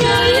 มี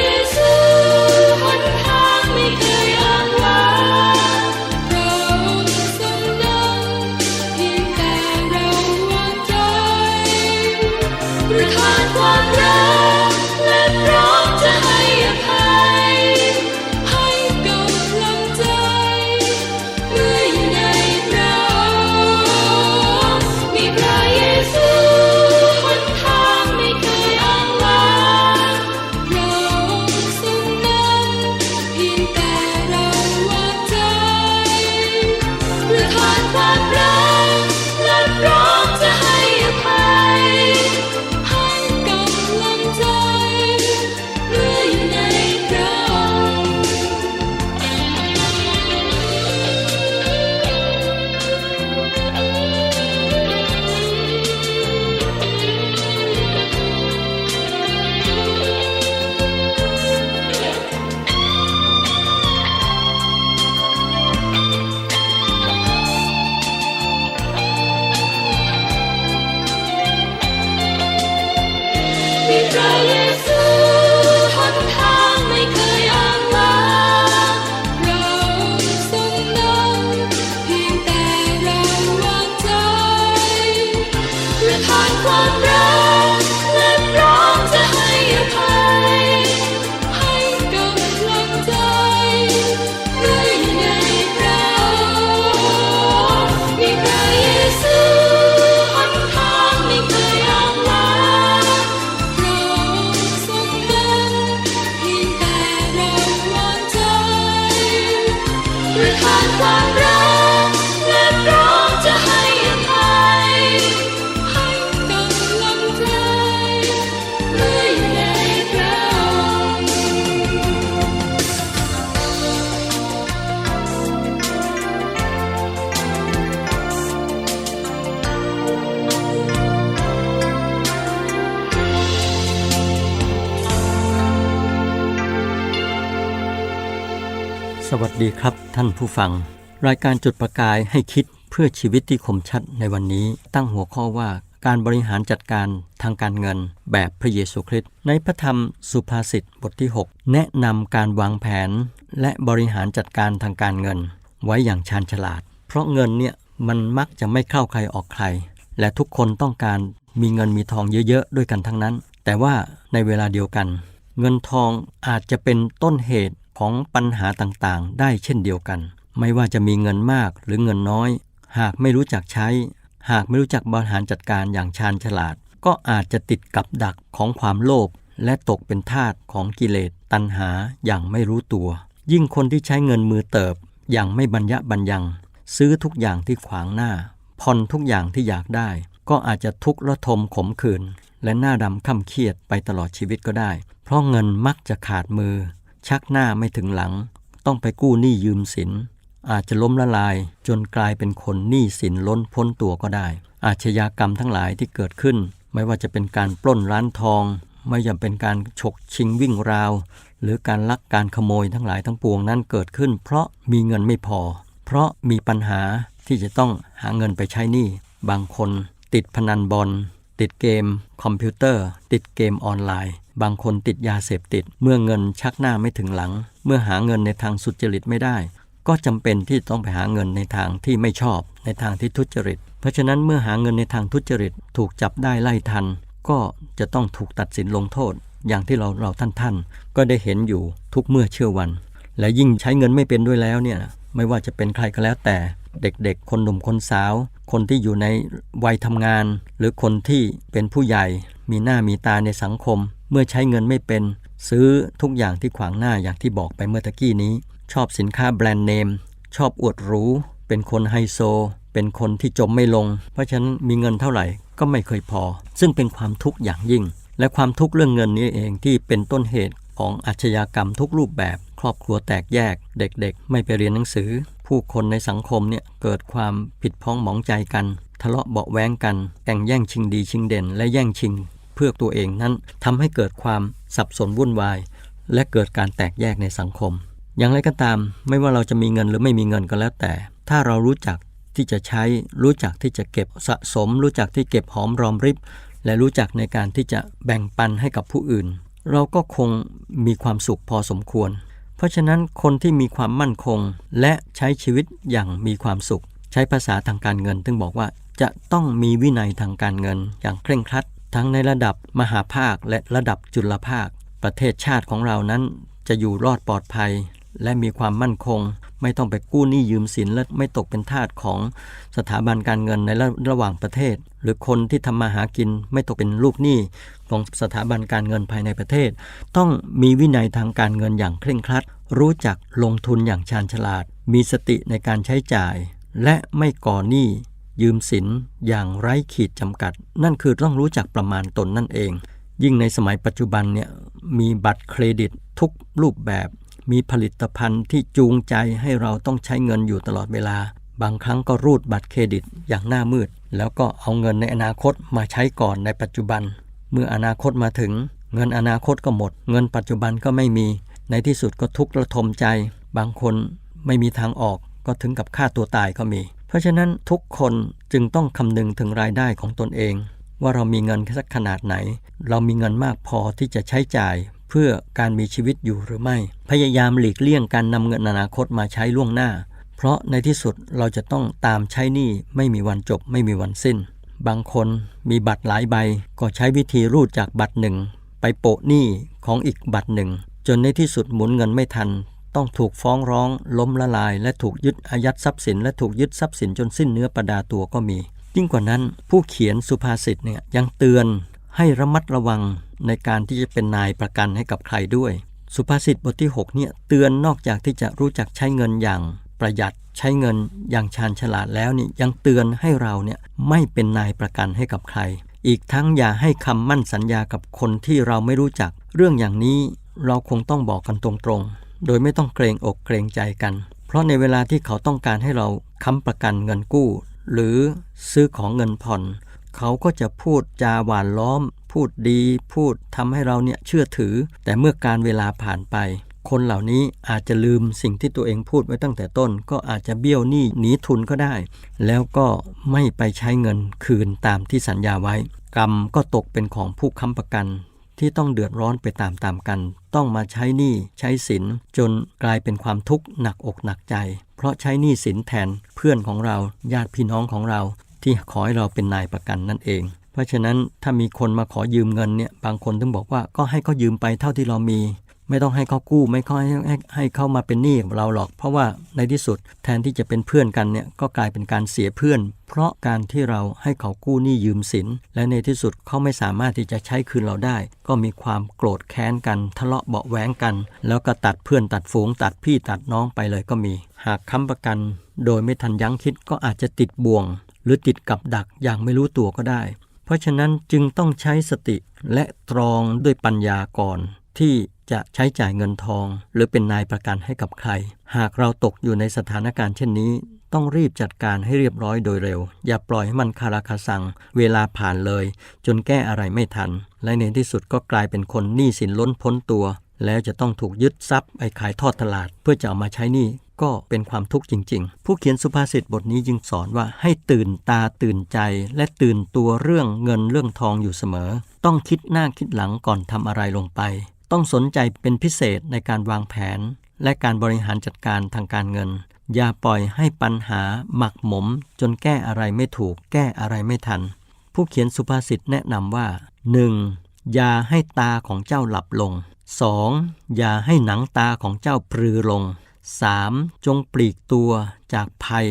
ป ดีครับท่านผู้ฟัง รายการจุดประกายให้คิดเพื่อชีวิตที่คมชัดในวันนี้ ตั้งหัวข้อว่าการบริหารจัดการทางการเงินแบบพระเยซูคริสต์ในพระธรรมสุภาษิตบทที่ 6 แนะนำการวางแผน และบริหารจัดการทางการเงิน ไว้อย่างชาญฉลาด เพราะเงินเนี่ยมันมักจะไม่เข้าใครออกใคร และทุกคนต้องการมีเงินมีทองเยอะๆ ด้วยกันทั้งนั้น แต่ว่าในเวลาเดียวกัน เงินทองอาจจะเป็นต้นเหตุ ของปัญหาต่างๆ ได้เช่นเดียวกัน ไม่ว่าจะมีเงินมากหรือเงินน้อย หากไม่รู้จักใช้ หากไม่รู้จักบริหารจัดการอย่างชาญฉลาด ก็อาจจะติดกับดักของความโลภและตกเป็นทาสของกิเลสตัณหาอย่างไม่รู้ตัว ยิ่งคนที่ใช้เงินมือเติบอย่างไม่บรรยะบรรยัง ซื้อทุกอย่างที่ขวางหน้าผ่อนทุกอย่างที่อยากได้ ก็อาจจะทุกข์ระทมขมขื่นและหน้าดำค่ำเครียดไปตลอดชีวิตก็ได้ เพราะเงินมักจะขาดมือ ชักหน้าไม่ถึงหลัง ต้องไปกู้หนี้ยืมสิน อาจจะล้มละลายจนกลายเป็นคนหนี้สินล้นพ้นตัวก็ได้ อาชญากรรมทั้งหลายที่เกิดขึ้น ไม่ว่าจะเป็นการปล้นร้านทอง ไม่ว่าจะเป็นการฉกชิงวิ่งราว หรือการลักการขโมยทั้งหลายทั้งปวงนั้นเกิดขึ้น เพราะมีเงินไม่พอ เพราะมีปัญหาที่จะต้องหาเงินไปใช้หนี้บางคนติดพนันบอล ติดเกมคอมพิวเตอร์ ติดเกมออนไลน์ บางคนติดยาเสพติด เมื่อเงินชักหน้าไม่ถึงหลัง เมื่อหาเงินในทางสุจริตไม่ได้ ก็จำเป็นที่ต้องไปหาเงินในทางที่ไม่ชอบ ในทางที่ทุจริต เพราะฉะนั้นเมื่อหาเงินในทางทุจริตถูกจับได้ไล่ทัน ก็จะต้องถูกตัดสินลงโทษ อย่างที่เราเราท่านท่านๆก็ได้เห็นอยู่ทุกเมื่อเชื่อวัน และยิ่งใช้เงินไม่เป็นด้วยแล้วเนี่ยไม่ว่าจะเป็นใครก็แล้วแต่เด็กๆ คนหนุ่มคนสาว คนที่อยู่ในวัยทำงาน หรือคนที่เป็นผู้ใหญ่ มีหน้ามีตาในสังคม เมื่อใช้เงินไม่เป็น ซื้อทุกอย่างที่ขวางหน้าอย่างที่บอกไปเมื่อตะกี้นี้ ชอบสินค้าแบรนด์เนม ชอบอวดรูเป็นคนไฮโซ เป็นคนที่จมไม่ลง เพราะฉะนั้นมีเงินเท่าไหร่ก็ไม่เคยพอ ซึ่งเป็นความทุกข์อย่างยิ่ง และความทุกข์เรื่องเงินนี้เองที่เป็นต้นเหตุของอาชญากรรมทุกรูปแบบ ครอบครัวแตกแยก เด็กๆ ไม่ไปเรียนหนังสือ ผู้คนในสังคมเนี่ยเกิดความผิดพ้องหมองใจกัน ทะเลาะเบาแว้งกันแข่งแย่งชิงดีชิงเด่น และแย่งชิง เพื่อตัวเองนั้นทำให้เกิดความสับสนวุ่นวาย และเกิดการแตกแยกในสังคม อย่างไรก็ตาม ไม่ว่าเราจะมีเงินหรือไม่มีเงินก็แล้วแต่ ถ้าเรารู้จักที่จะใช้รู้จักที่จะเก็บสะสม รู้จักที่เก็บหอมรอมริบ และรู้จักในการที่จะแบ่งปันให้กับผู้อื่น เราก็คงมีความสุขพอสมควร ราะฉะนั้นคนที่มีความมั่นคงและใช้ชีวิตอย่างมีความสุข ใช้ภาษาทางการเงินซึ่งบอกว่าจะต้องมีวินัยทางการเงิน อย่างเคร่งครัด ทั้งในระดับมหาภาคและระดับจุลภาค ประเทศชาติของเรานั้นจะอยู่รอดปลอดภัย และมีความมั่นคง ไม่ต้องไปกู้หนี้ยืมสินและไม่ตกเป็นทาสของสถาบันการเงินในระระหว่างประเทศ หรือคนที่ทำมาหากินไม่ตกเป็นลูกหนี้ของสถาบันการเงินภายในประเทศ ต้องมีวินัยทางการเงินอย่างเคร่งครัด รู้จักลงทุนอย่างชาญฉลาด มีสติในการใช้จ่าย และไม่ก่อหนี้ยืมสินอย่างไร้ขีดจำกัด นั่นคือต้องรู้จักประมาณตนนั่นเอง ยิ่งในสมัยปัจจุบันเนี่ยมีบัตรเครดิตทุกรูปแบบ มีผลิตภัณฑ์ที่จูงใจให้เราต้องใช้เงินอยู่ตลอดเวลา บางครั้งก็รูดบัตรเครดิตอย่างหน้ามืด แล้วก็เอาเงินในอนาคตมาใช้ก่อนในปัจจุบัน เมื่ออนาคตมาถึง เงินอนาคตก็หมด เงินปัจจุบันก็ไม่มี ในที่สุดก็ทุกข์ระทมใจ บางคนไม่มีทางออกก็ถึงกับฆ่าตัวตายก็มี เพราะฉะนั้นทุกคนจึงต้องคำนึงถึงรายได้ของตนเอง ว่าเรามีเงินสักขนาดไหน เรามีเงินมากพอที่จะใช้จ่าย เพื่อการมีชีวิตอยู่หรือไม่ พยายามหลีกเลี่ยงการนำเงินอนาคตมาใช้ล่วงหน้า เพราะในที่สุดเราจะต้องตามใช้หนี้ไม่มีวันจบไม่มีวันสิ้น บางคนมีบัตรหลายใบ ก็ใช้วิธีรูดจากบัตรหนึ่ง ไปโปะหนี้ของอีกบัตรหนึ่ง จนในที่สุดหมุนเงินไม่ทัน ต้องถูกฟ้องร้อง ล้มละลาย และถูกยึดอายัดทรัพย์สิน และถูกยึดทรัพย์สินจนสิ้นเนื้อประดาตัวก็มี ยิ่งกว่านั้นผู้เขียนสุภาษิตเนี่ยยังเตือนให้ระมัดระวัง ในการที่จะเป็นนายประกันให้กับใครด้วย สุภาษิตบทที่6เนี่ยเตือนนอกจากที่จะรู้จักใช้เงินอย่างประหยัดใช้เงินอย่างชาญฉลาดแล้วนี่ยังเตือนให้เราเนี่ยไม่เป็นนายประกันให้กับใคร อีกทั้งอย่าให้คำมั่นสัญญากับคนที่เราไม่รู้จัก เรื่องอย่างนี้เราคงต้องบอกกันตรงๆ โดยไม่ต้องเกรงอกเกรงใจกัน เพราะในเวลาที่เขาต้องการให้เราค้ำประกันเงินกู้ หรือซื้อของเงินผ่อน เขาก็จะพูดจาหวานล้อม พูดดีพูดทำให้เราเนี่ยเชื่อถือ แต่เมื่อการเวลาผ่านไป คนเหล่านี้อาจจะลืมสิ่งที่ตัวเองพูดไว้ตั้งแต่ต้น ก็อาจจะเบี้ยวหนี้หนีทุนก็ได้ แล้วก็ไม่ไปใช้เงินคืนตามที่สัญญาไว้ กรรมก็ตกเป็นของผู้ค้ำประกันที่ต้องเดือดร้อนไปตามๆกัน ต้องมาใช้หนี้ใช้สินจนกลายเป็นความทุกข์หนักอกหนักใจ เพราะใช้หนี้สินแทนเพื่อนของเราญาติพี่น้องของเรา ที่ขอให้เราเป็นนายประกันนั่นเอง เพราะฉะนั้นถ้ามีคนมาขอยืมเงินเนี่ยบางคนต้องบอกว่าก็ให้เขายืมไปเท่าที่เรามี ไม่ต้องให้เขากู้ ไม่ค่อยให้ให้เขามาเป็นหนี้กับเราหรอก เพราะว่าในที่สุดแทนที่จะเป็นเพื่อนกันเนี่ยก็กลายเป็นการเสียเพื่อน เพราะการที่เราให้เขากู้หนี้ยืมสิน และในที่สุดเขาไม่สามารถที่จะใช้คืนเราได้ ก็มีความโกรธแค้นกัน ทะเลาะเบาะแว้งกัน แล้วก็ตัดเพื่อนตัดฝูง ตัดพี่ตัดน้องไปเลยก็มี หากค้ำประกัน โดยไม่ทันยั้งคิดก็อาจจะติดบ่วง หรือติดกับดักอย่างไม่รู้ตัวก็ได้ ราะฉะนั้นจึงต้องใช้สติและตรองด้วยปัญญาก่อน ที่จะใช้จ่ายเงินทอง หรือเป็นนายประกันให้กับใคร หากเราตกอยู่ในสถานการณ์เช่นนี้ ต้องรีบจัดการให้เรียบร้อยโดยเร็ว อย่าปล่อยให้มันคาราคาซัง เวลาผ่านเลย จนแก้อะไรไม่ทัน และในที่สุดก็กลายเป็นคนหนี้สินล้นพ้นตัว แล้วจะต้องถูกยึดทรัพย์ไปขายทอดตลาด เพื่อจะเอามาใช้หนี้ ก็เป็นความทุกข์จริง ๆ ผู้เขียนสุภาษิตบทนี้จึงสอนว่าให้ตื่นตาตื่นใจ และตื่นตัวเรื่องเงินเรื่องทองอยู่เสมอ ต้องคิดหน้าคิดหลังก่อนทำอะไรลงไป ต้องสนใจเป็นพิเศษในการวางแผน และการบริหารจัดการทางการเงิน อย่าปล่อยให้ปัญหาหมักหมม จนแก้อะไรไม่ถูก แก้อะไรไม่ทัน ผู้เขียนสุภาษิตแนะนำว่า 1. อย่าให้ตาของเจ้าหลับลง 2. อย่าให้หนังตาของเจ้าปรือลง 3. จงปลีกตัวจากภัย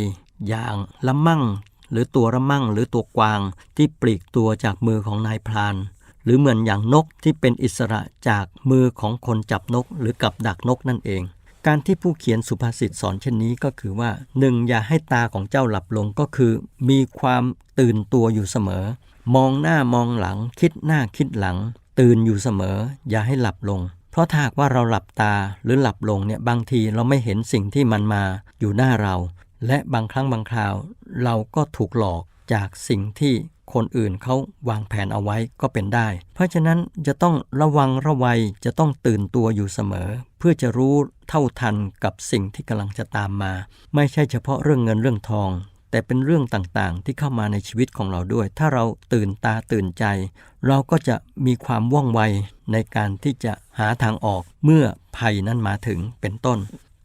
อย่างละมั่ง หรือตัวละมั่งหรือตัวกวาง ที่ปลีกตัวจากมือของนายพราน หรือเหมือนอย่างนกที่เป็นอิสระจากมือของคนจับนก หรือกับดักนกนั่นเอง การที่ผู้เขียนสุภาษิตสอนเช่นนี้ก็คือว่าหนึ่งอย่าให้ตาของเจ้าหลับลงก็คือ มีความตื่นตัวอยู่เสมอ มองหน้ามองหลัง คิดหน้าคิดหลัง ตื่นอยู่เสมอ อย่าให้หลับลง เพราะถ้าหากว่าเราหลับตาหรือหลับลงเนี่ยบางทีเราไม่เห็นสิ่งที่มันมาอยู่หน้าเรา และบางครั้งบางคราว เราก็ถูกหลอกจากสิ่งที่คนอื่นเขาวางแผนเอาไว้ก็เป็นได้ เพราะฉะนั้นจะต้องระวังระวัยจะต้องตื่นตัวอยู่เสมอ เพื่อจะรู้เท่าทันกับสิ่งที่กำลังจะตามมา ไม่ใช่เฉพาะเรื่องเงินเรื่องทอง แต่เป็นเรื่องต่างๆ ที่เข้ามาในชีวิตของเราด้วย ถ้าเราตื่นตาตื่นใจ เราก็จะมีความว่องไวในการที่จะหาทางออกเมื่อภัยนั้นมาถึงเป็นต้น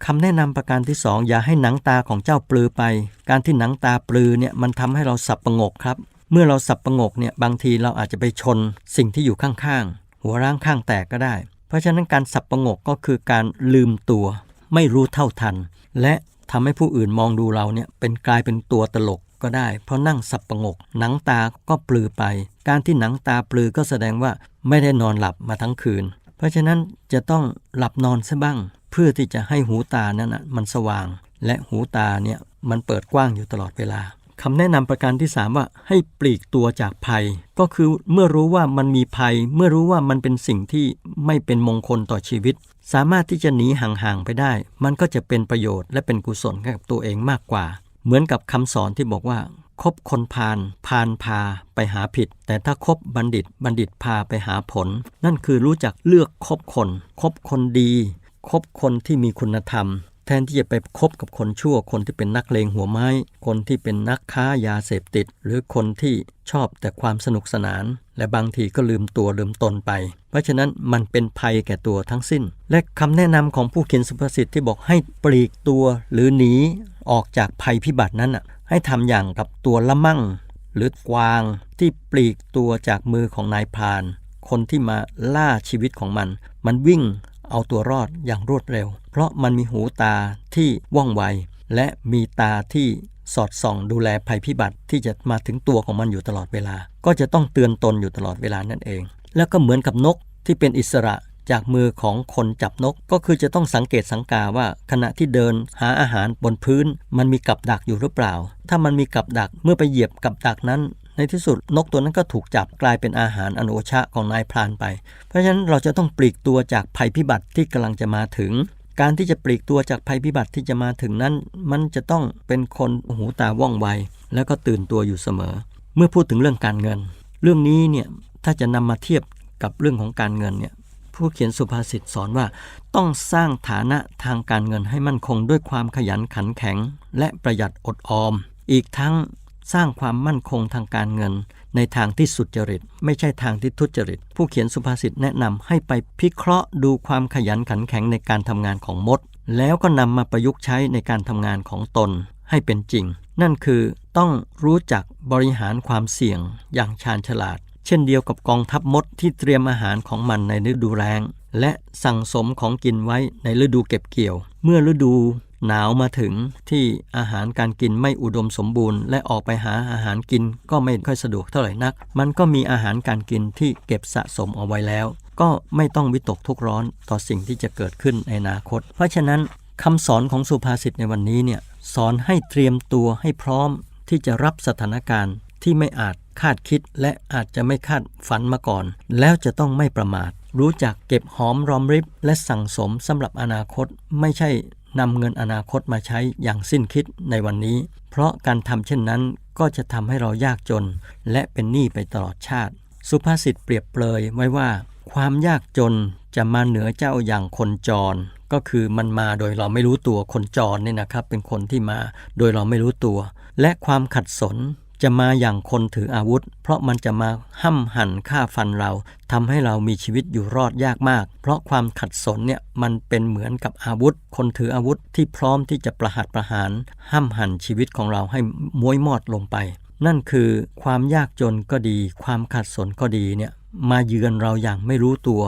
คำแนะนำประการที่สองอย่าให้หนังตาของเจ้าปลือไป การที่หนังตาปลือเนี่ยมันทำให้เราสับประงกครับ เมื่อเราสับประงกเนี่ยบางทีเราอาจจะไปชนสิ่งที่อยู่ข้างๆ หัวร่างข้างแตกก็ได้ เพราะฉะนั้นการสับประงกก็คือการลืมตัว ไม่รู้เท่าทัน และ ทำให้ผู้อื่นมองดูเราเนี่ยเป็นกลายเป็นตัวตลกก็ได้ เพราะนั่งสับประงก หนังตาก็ปลือไป การที่หนังตาปลือก็แสดงว่าไม่ได้นอนหลับมาทั้งคืน เพราะฉะนั้นจะต้องหลับนอนซะบ้าง เพื่อที่จะให้หูตานั้นนะมันสว่าง และหูตาเนี่ยมันเปิดกว้างอยู่ตลอดเวลาคำแนะนำประการที่ 3 ว่าให้ปลีกตัวจากภัย ก็คือเมื่อรู้ว่ามันมีภัย เมื่อรู้ว่ามันเป็นสิ่งที่ไม่เป็นมงคลต่อชีวิต สามารถที่จะหนีห่างๆไปได้ มันก็จะเป็นประโยชน์และเป็นกุศลกับตัวเองมากกว่า เหมือนกับคำสอนที่บอกว่าคบคนพาลพาลพาไปหาผิด แต่ถ้าคบบัณฑิตบัณฑิตพาไปหาผล นั่นคือรู้จักเลือกคบคน คบคนดี คบคนที่มีคุณธรรม แทนที่จะไปคบกับคนชั่ว คนที่เป็นนักเลงหัวไม้ คนที่เป็นนักค้ายาเสพติด หรือคนที่ชอบแต่ความสนุกสนาน และบางทีก็ลืมตัวลืมตนไป เพราะฉะนั้นมันเป็นภัยแก่ตัวทั้งสิ้น และคำแนะนำของผู้เขียนสุภาษิตที่บอกให้ปลีกตัวหรือหนีออกจากภัยพิบัตินั้นอะให้ทำอย่างกับตัวละมั่ง หรือกวางที่ปลีกตัวจากมือของนายพราน คนที่มาล่าชีวิตของมัน มันวิ่ง เอาตัวรอดอย่างรวดเร็ว เพราะมันมีหูตาที่ว่องไว และมีตาที่สอดส่องดูแลภัยพิบัติที่จะมาถึงตัวของมันอยู่ตลอดเวลา ก็จะต้องเตือนตนอยู่ตลอดเวลานั่นเอง แล้วก็เหมือนกับนกที่เป็นอิสระจากมือของคนจับนกก็คือจะต้องสังเกตสังกาว่าขณะที่เดินหาอาหารบนพื้น มันมีกับดักอยู่หรือเปล่า ถ้ามันมีกับดักเมื่อไปเหยียบกับดักนั้น ในที่สุดนกตัวนั้นก็ถูกจับกลายเป็นอาหารอโนชะของนายพรานไป เพราะฉะนั้นเราจะต้องปลีกตัวจากภัยพิบัติที่กำลังจะมาถึง การที่จะปลีกตัวจากภัยพิบัติที่จะมาถึงนั้น มันจะต้องเป็นคนหูตาว่องไว แล้วก็ตื่นตัวอยู่เสมอ เมื่อพูดถึงเรื่องการเงิน เรื่องนี้เนี่ยถ้าจะนำมาเทียบกับเรื่องของการเงินเนี่ยผู้เขียนสุภาษิตสอนว่า ต้องสร้างฐานะทางการเงินให้มั่นคงด้วยความขยันขันแข็ง และประหยัดอดออม อีกทั้ง สร้างความมั่นคงทางการเงิน ในทางที่สุจริต ไม่ใช่ทางที่ทุจริต ผู้เขียนสุภาษิตแนะนำให้ไปพิเคราะห์ดูความขยันขันแข็งในการทำงานของมด แล้วก็นำมาประยุกต์ใช้ในการทำงานของตนให้เป็นจริง นั่นคือต้องรู้จักบริหารความเสี่ยงอย่างชาญฉลาด เช่นเดียวกับกองทัพมดที่เตรียมอาหารของมันในฤดูแล้งและสั่งสมของกินไว้ในฤดูเก็บเกี่ยว เมื่อฤดู หนาวมาถึงที่อาหารการกินไม่อุดมสมบูรณ์ และออกไปหาอาหารกินก็ไม่ค่อยสะดวกเท่าไหร่นัก มันก็มีอาหารการกินที่เก็บสะสมเอาไว้แล้ว ก็ไม่ต้องวิตกทุกข์ร้อนต่อสิ่งที่จะเกิดขึ้นในอนาคต เพราะฉะนั้นคำสอนของสุภาษิตในวันนี้เนี่ยสอนให้เตรียมตัวให้พร้อมที่จะรับสถานการณ์ที่ไม่อาจคาดคิดและอาจจะไม่คาดฝันมาก่อน แล้วจะต้องไม่ประมาท รู้จักเก็บหอมรอมริบและสั่งสมสำหรับอนาคต ไม่ใช่ นำเงินอนาคตมาใช้อย่างสิ้นคิดในวันนี้ เพราะการทำเช่นนั้นก็จะทำให้เรายากจน และเป็นหนี้ไปตลอดชาติ สุภาษิตเปรียบเปรยไว้ว่า ความยากจนจะมาเหนือเจ้าอย่างคนจร ก็คือมันมาโดยเราไม่รู้ตัวคนจรเนี่ยนะครับ เป็นคนที่มาโดยเราไม่รู้ตัว และความขัดสน จะมาอย่างคนถืออาวุธ เพราะมันจะมาห้ำหั่นฆ่าฟันเราทำให้เรามีชีวิตอยู่รอดยากมาก เพราะความขัดสนเนี่ยมันเป็นเหมือนกับอาวุธ คนถืออาวุธที่พร้อมที่จะประหัตประหาร ห้ำหั่นชีวิตของเราให้ม้วยมอดลงไป นั่นคือความยากจนก็ดี ความขัดสนก็ดีเนี่ยมาเยือนเราอย่างไม่รู้ตัว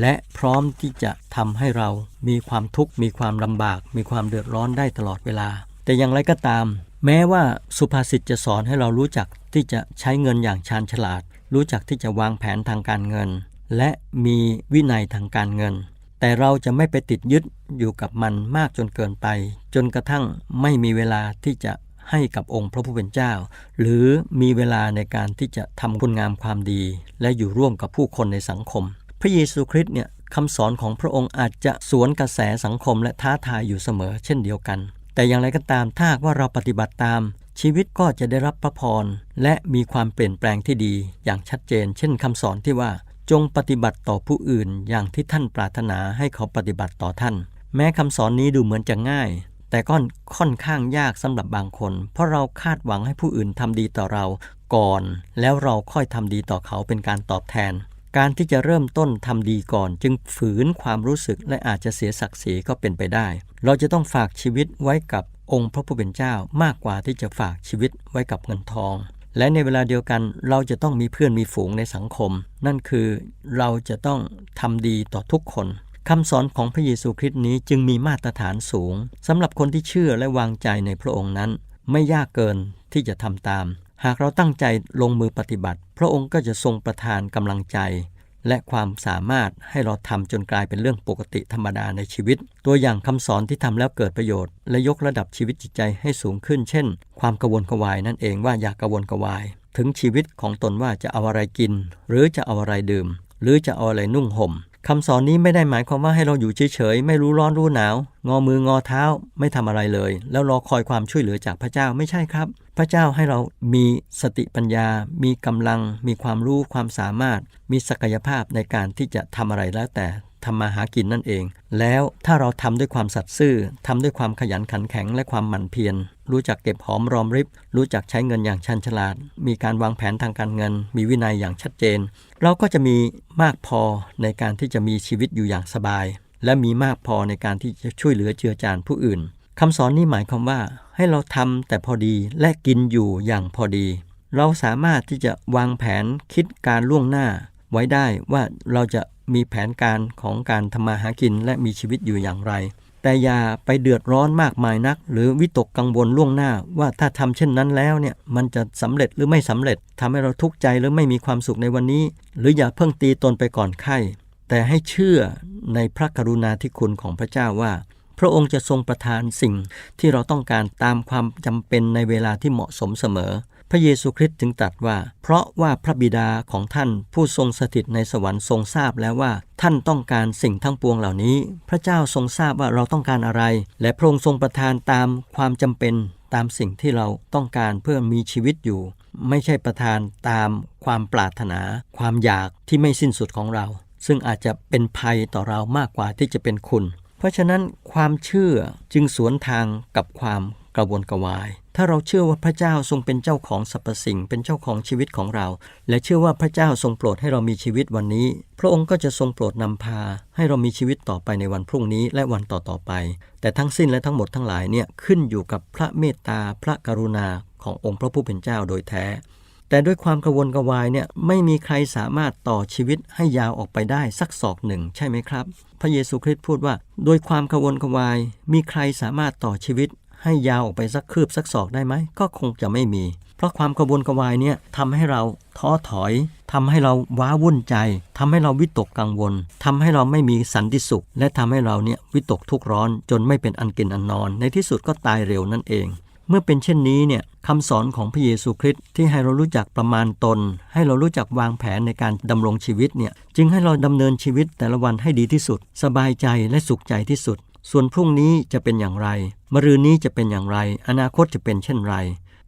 และพร้อมที่จะทำให้เรามีความทุกข์มีความลำบาก มีความเดือดร้อนได้ตลอดเวลา แต่อย่างไรก็ตาม แม้ว่าสุภาษิตจะสอนให้เรารู้จักที่จะใช้เงินอย่างชาญฉลาด รู้จักที่จะวางแผนทางการเงิน และมีวินัยทางการเงิน แต่เราจะไม่ไปติดยึดอยู่กับมันมากจนเกินไป จนกระทั่งไม่มีเวลาที่จะให้กับองค์พระผู้เป็นเจ้า หรือมีเวลาในการที่จะทำคุณงามความดี และอยู่ร่วมกับผู้คนในสังคม พระเยซูคริสต์เนี่ยคำสอนของพระองค์อาจจะสวนกระแสสังคมและท้าทายอยู่เสมอเช่นเดียวกัน แต่อย่างไรก็ตามถ้าว่าเราปฏิบัติตาม ชีวิตก็จะได้รับพระพร และมีความเปลี่ยนแปลงที่ดี อย่างชัดเจน เช่นคำสอนที่ว่า จงปฏิบัติต่อผู้อื่น อย่างที่ท่านปรารถนาให้เขาปฏิบัติต่อท่าน แม้คำสอนนี้ดูเหมือนจะง่าย แต่ก็ค่อนข้างยากสำหรับบางคน เพราะเราคาดหวังให้ผู้อื่นทำดีต่อเราก่อน แล้วเราค่อยทำดีต่อเขาเป็นการตอบแทน การที่จะเริ่มต้นทำดีก่อน จึงฝืนความรู้สึกและอาจจะเสียศักดิ์ศรีก็เป็นไปได้ เราจะต้องฝากชีวิตไว้กับองค์พระผู้เป็นเจ้ามากกว่าที่จะฝากชีวิตไว้กับเงินทอง และในเวลาเดียวกันเราจะต้องมีเพื่อนมีฝูงในสังคม นั่นคือเราจะต้องทำดีต่อทุกคนคำสอนของพระเยซูคริสต์นี้จึงมีมาตรฐานสูงสำหรับคนที่เชื่อและวางใจในพระองค์นั้น ไม่ยากเกินที่จะทำตาม หากเราตั้งใจลงมือปฏิบัติ พระองค์ก็จะทรงประทานกำลังใจ และความสามารถให้เราทำจนกลายเป็นเรื่องปกติธรรมดาในชีวิต ตัวอย่างคำสอนที่ทำแล้วเกิดประโยชน์ และยกระดับชีวิตจิตใจให้สูงขึ้น เช่น ความกระวนกระวายนั่นเองว่าอย่ากกระวนกระวาย ถึงชีวิตของตนว่าจะเอาอะไรกิน หรือจะเอาอะไรดื่ม หรือจะเอาอะไรนุ่งห่ม คำสอนนี้ไม่ได้หมายความว่าให้เราอยู่เฉยๆ ไม่รู้ร้อนรู้หนาว งอมืองอเท้า ไม่ทำอะไรเลย แล้วรอคอยความช่วยเหลือจากพระเจ้าไม่ใช่ครับ พระเจ้าให้เรามีสติปัญญา มีกำลัง มีความรู้ความสามารถ มีศักยภาพในการที่จะทำอะไรแล้วแต่ทำมาหากินนั่นเอง แล้วถ้าเราทำด้วยความสัตย์ซื่อทำด้วยความขยันขันแข็งและความหมั่นเพียร รู้จักเก็บหอมรอมริบ รู้จักใช้เงินอย่างชันฉลาด มีการวางแผนทางการเงิน มีวินัยอย่างชัดเจน เราก็จะมีมากพอในการที่จะมีชีวิตอยู่อย่างสบาย และมีมากพอในการที่จะช่วยเหลือเจือจานผู้อื่นคำสอนนี้หมายความว่า ให้เราทำแต่พอดีและกินอยู่อย่างพอดี เราสามารถที่จะวางแผนคิดการล่วงหน้า ไว้ได้ว่าเราจะมีแผนการของการทำมาหากินและมีชีวิตอยู่อย่างไร แต่อย่าไปเดือดร้อนมากมายนัก หรือวิตกกังวลล่วงหน้า ว่าถ้าทำเช่นนั้นแล้วเนี่ยมันจะสำเร็จหรือไม่สำเร็จทำให้เราทุกข์ใจหรือไม่มีความสุขในวันนี้ หรืออย่าเพิ่งตีตนไปก่อนไข้แต่ให้เชื่อในพระกรุณาธิคุณของพระเจ้าว่า พระองค์จะทรงประทานสิ่งที่เราต้องการตามความจำเป็นในเวลาที่เหมาะสมเสมอ พระเยซูคริสต์จึงตรัสว่า เพราะว่าพระบิดาของท่านผู้ทรงสถิตในสวรรค์ทรงทราบแล้วว่า ท่านต้องการสิ่งทั้งปวงเหล่านี้ พระเจ้าทรงทราบว่าเราต้องการอะไร และพระองค์ทรงประทานตามความจำเป็นตามสิ่งที่เราต้องการเพื่อมีชีวิตอยู่ ไม่ใช่ประทานตามความปรารถนา ความอยากที่ไม่สิ้นสุดของเรา ซึ่งอาจจะเป็นภัยต่อเรามากกว่าที่จะเป็นคุณ เพราะฉะนั้นความเชื่อจึงสวนทางกับความกระวนกระวาย ถ้าเราเชื่อว่าพระเจ้าทรงเป็นเจ้าของสรรพสิ่ง เป็นเจ้าของชีวิตของเรา และเชื่อว่าพระเจ้าทรงโปรดให้เรามีชีวิตวันนี้ พระองค์ก็จะทรงโปรดนำพา ให้เรามีชีวิตต่อไปในวันพรุ่งนี้และวันต่อๆไป แต่ทั้งสิ้นและทั้งหมดทั้งหลายเนี่ยขึ้นอยู่กับพระเมตตา พระกรุณาขององค์พระผู้เป็นเจ้าโดยแท้ แต่ด้วยความกระวนกระวายเนี่ยไม่มีใครสามารถต่อชีวิตให้ยาวออกไปได้สักศอกหนึ่ง ใช่ไหมครับ พระเยซูคริสต์พูดว่า โดยความกระวนกระวาย มีใครสามารถต่อชีวิต ให้ยาวออกไปสักคืบสักศอกได้ไหม ก็คงจะไม่มี เพราะความกระวนกระวายเนี่ยทำให้เราท้อถอยทำให้เราว้าวุ่นใจทำให้เราวิตกกังวลทำให้เราไม่มีสันติสุข และทำให้เราเนี่ยวิตกทุกข์ร้อนจนไม่เป็นอันกินอันนอน ในที่สุดก็ตายเร็วนั่นเอง เมื่อเป็นเช่นนี้เนี่ยคำสอนของพระเยซูคริสต์ที่ให้เรารู้จักประมาณตน ให้เรารู้จักวางแผนในการดำรงชีวิตเนี่ยจึงให้เราดำเนินชีวิตแต่ละวันให้ดีที่สุด สบายใจและสุขใจที่สุด ส่วนพรุ่งนี้จะเป็นอย่างไรมรืนนี้จะเป็นอย่างไร อนาคตจะเป็นเช่นไร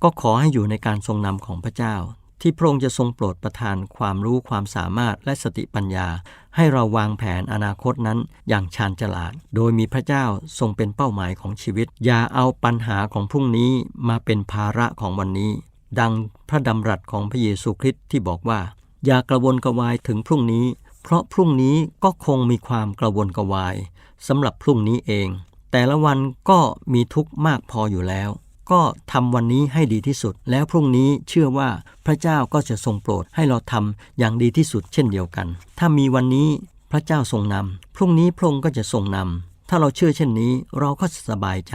ก็ขอให้อยู่ในการทรงนำของพระเจ้า ที่พระองค์จะทรงโปรดประทานความรู้ความสามารถและสติปัญญา ให้เราวางแผนอนาคตนั้นอย่างชาญฉลาด โดยมีพระเจ้าทรงเป็นเป้าหมายของชีวิต อย่าเอาปัญหาของพรุ่งนี้มาเป็นภาระของวันนี้ ดังพระดำรัสของพระเยซูคริสต์ที่บอกว่า อย่ากระวนกระวายถึงพรุ่งนี้ เพราะพรุ่งนี้ก็คงมีความกระวนกระวาย สำหรับพรุ่งนี้เอง แต่ละวันก็มีทุกข์มากพออยู่แล้ว ก็ทำวันนี้ให้ดีที่สุด แล้วพรุ่งนี้เชื่อว่าพระเจ้าก็จะทรงโปรดให้เราทำอย่างดีที่สุดเช่นเดียวกัน ถ้ามีวันนี้พระเจ้าทรงนำพรุ่งนี้พระองค์ก็จะทรงนำถ้าเราเชื่อเช่นนี้เราก็สบายใจ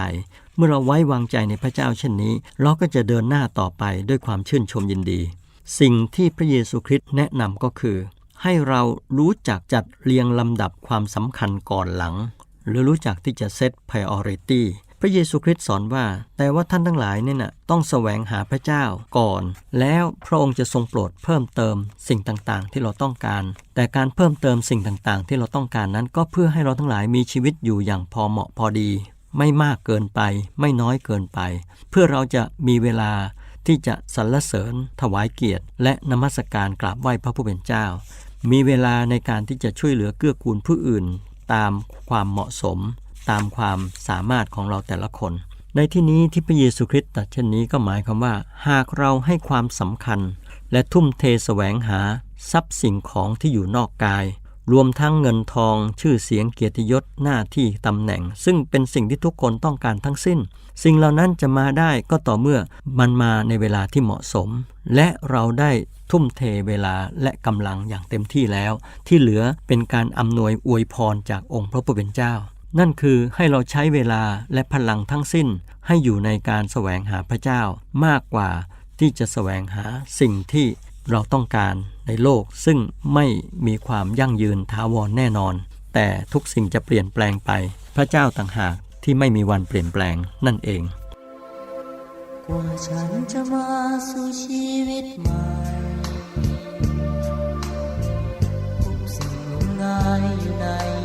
เมื่อเราไว้วางใจในพระเจ้าเช่นนี้ เราก็จะเดินหน้าต่อไปด้วยความชื่นชมยินดี สิ่งที่พระเยซูคริสต์แนะนำก็คือ ให้เรารู้จักจัดเรียงลำดับความสำคัญก่อนหลัง หรือรู้จักที่จะเซต priority พระเยซูคริสต์สอนว่า แต่ว่าท่านทั้งหลายเนี่ยนะต้องแสวงหาพระเจ้าก่อน แล้วพระองค์จะทรงโปรดเพิ่มเติมสิ่งต่างๆ ที่เราต้องการ แต่การเพิ่มเติมสิ่งต่างๆ ที่เราต้องการนั้น ก็เพื่อให้เราทั้งหลายมีชีวิตอยู่อย่างพอเหมาะพอดี ไม่มากเกินไป ไม่น้อยเกินไป เพื่อเราจะมีเวลาที่จะสรรเสริญ ถวายเกียรติ และนมัสการกราบไหว้พระผู้เป็นเจ้า มีเวลาในการที่จะช่วยเหลือเกื้อกูลผู้อื่น ตามความเหมาะสม ตามความสามารถของเราแต่ละคน ในที่นี้ที่พระเยซูคริสต์ตรัสเช่นนี้ก็หมายความว่า หากเราให้ความสำคัญ และทุ่มเทแสวงหาทรัพย์สิ่งของที่อยู่นอกกาย รวมทั้งเงินทองชื่อเสียงเกียรติยศหน้าที่ตำแหน่ง ซึ่งเป็นสิ่งที่ทุกคนต้องการทั้งสิ้น สิ่งเหล่านั้นจะมาได้ก็ต่อเมื่อมันมาในเวลาที่เหมาะสม และเราได้ ทุ่มเทเวลาและกำลังอย่างเต็มที่แล้ว ที่เหลือเป็นการอำนวยอวยพรจากองค์พระผู้เป็นเจ้า นั่นคือให้เราใช้เวลาและพลังทั้งสิ้น ให้อยู่ในการแสวงหาพระเจ้า มากกว่าที่จะแสวงหาสิ่งที่เราต้องการในโลก ซึ่งไม่มีความยั่งยืนถาวรแน่นอน แต่ทุกสิ่งจะเปลี่ยนแปลงไป พระเจ้าต่างหากที่ไม่มีวันเปลี่ยนแปลงนั่นเอง กว่าฉันจะมาสู่ชีวิตใหม่ายอยู่ใน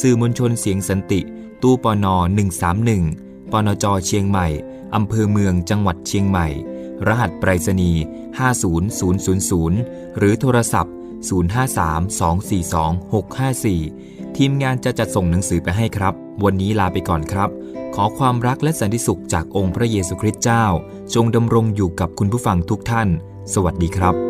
สื่อมวลชนเสียงสันติ ตู้ปน131ปนจเชียงใหม่ อำเภอเมืองจังหวัดเชียงใหม่ รหัสไปรษณีย์50000 หรือโทรศัพท์ 053-242-654 ทีมงานจะจัดส่งหนังสือไปให้ครับ วันนี้ลาไปก่อนครับ ขอความรักและสันติสุขจากองค์พระเยซูคริสต์เจ้า จงดำรงอยู่กับคุณผู้ฟังทุกท่าน สวัสดีครับ